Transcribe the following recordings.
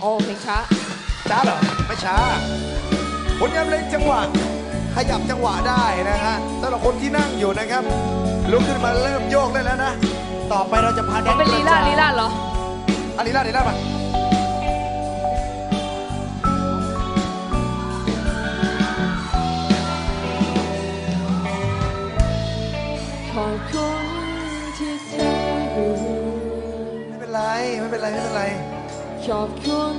โอ้เพลงช้า ช้าเหรอไม่ช้าผลงานเพลงจังหวะขยับจังหวะได้นะฮะสำหรับคนที่นั่งอยู่นะครับลุกขึ้นมาเริ่มโยกได้แล้วนะ ต่อไปเราจะพาแดมันนเป็นลีลาดลีลาดเหรอ อันลีลาดลีลาดมา ขอบคุณ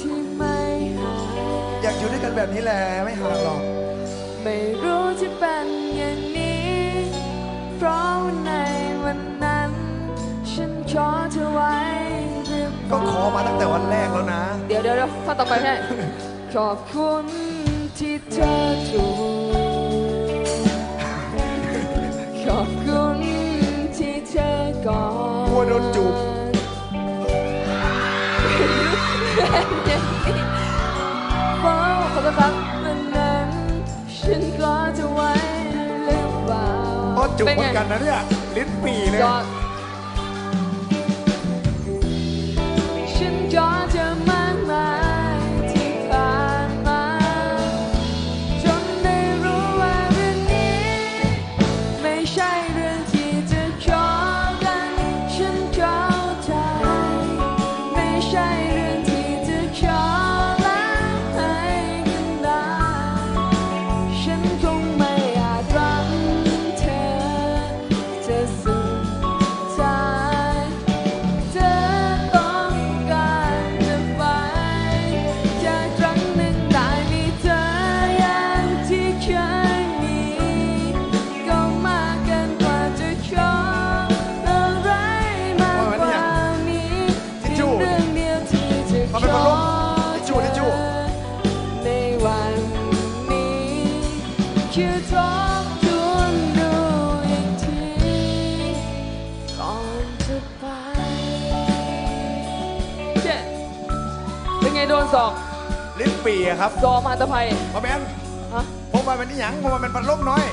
ที่ไม่หายอยากอยู่ด้วยกันแบบนี้แหละไม่ห่างหรอก ไม่รู้ที่เป็นอย่างนี้ เพราะว่าในวันนั้น ฉันขอเธอไว้หรือเปก็ล่าขอมาตั้งแต่วันแรกแล้วนะ เดี๋ยวเดี๋ยวเดี๋ยวข้อต่อไปให้ขอบคุณ ฟ้าขอโทษครับวันนั้นฉันก็จะไว้หรือเปล่า ก็จุกเหมือนกันนะเนี่ย ลิ้นปี่เลยก็ฉั เป็นไงโดนสอกลิ้นปี่อะครับสอกมาตะไพมาแมนฮะผมว่ามันนี่หยังผมว่ามันพัดลมน้อย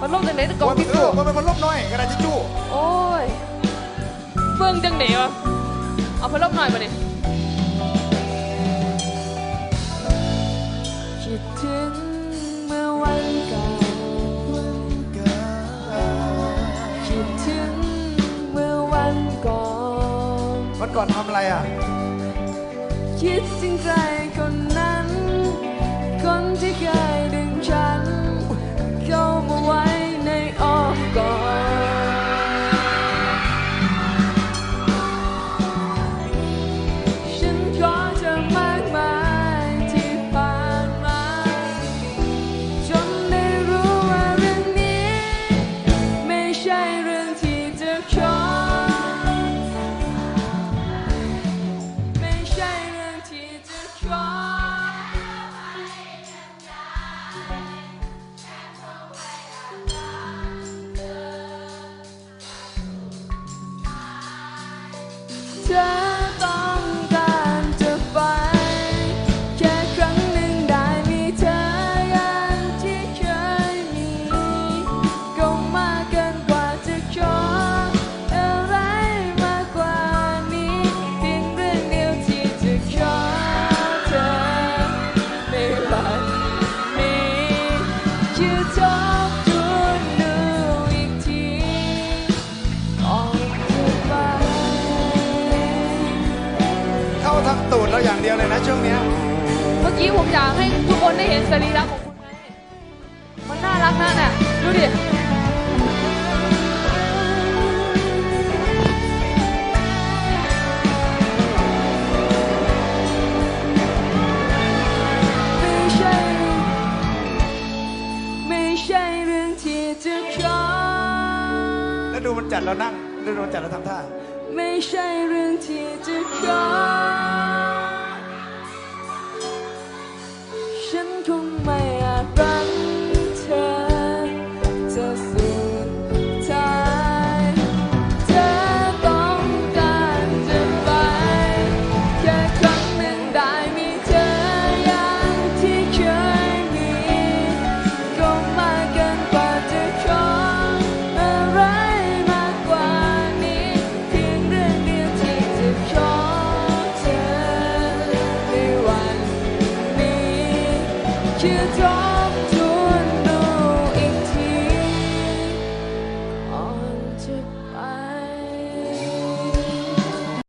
มันลงจากไหนตะกผอมงว่าพิเอสูอมันเป็นพัดลมน้อยกระดาษทิชชู่โอ้ยเบิ่งจังไหนวะเอาพัดลมหน่อยมาดิคิดถึงเมื่อวันเก่าคิดถึงเมื่อวันก่อนวันก่อนทำอะไรอะ คิดถึงใครค กี้ผมอยากให้ทุกคนได้เห็นสรีระของคุณไง มันน่ารักนะน่ะดูดิไม่ใช่ไม่ใช่เรื่องที่จะขอแล้วดูมันจัดเรานั่ง ดูมันจัดเราทำท่า ไม่ใช่เรื่องที่จะขอ you draw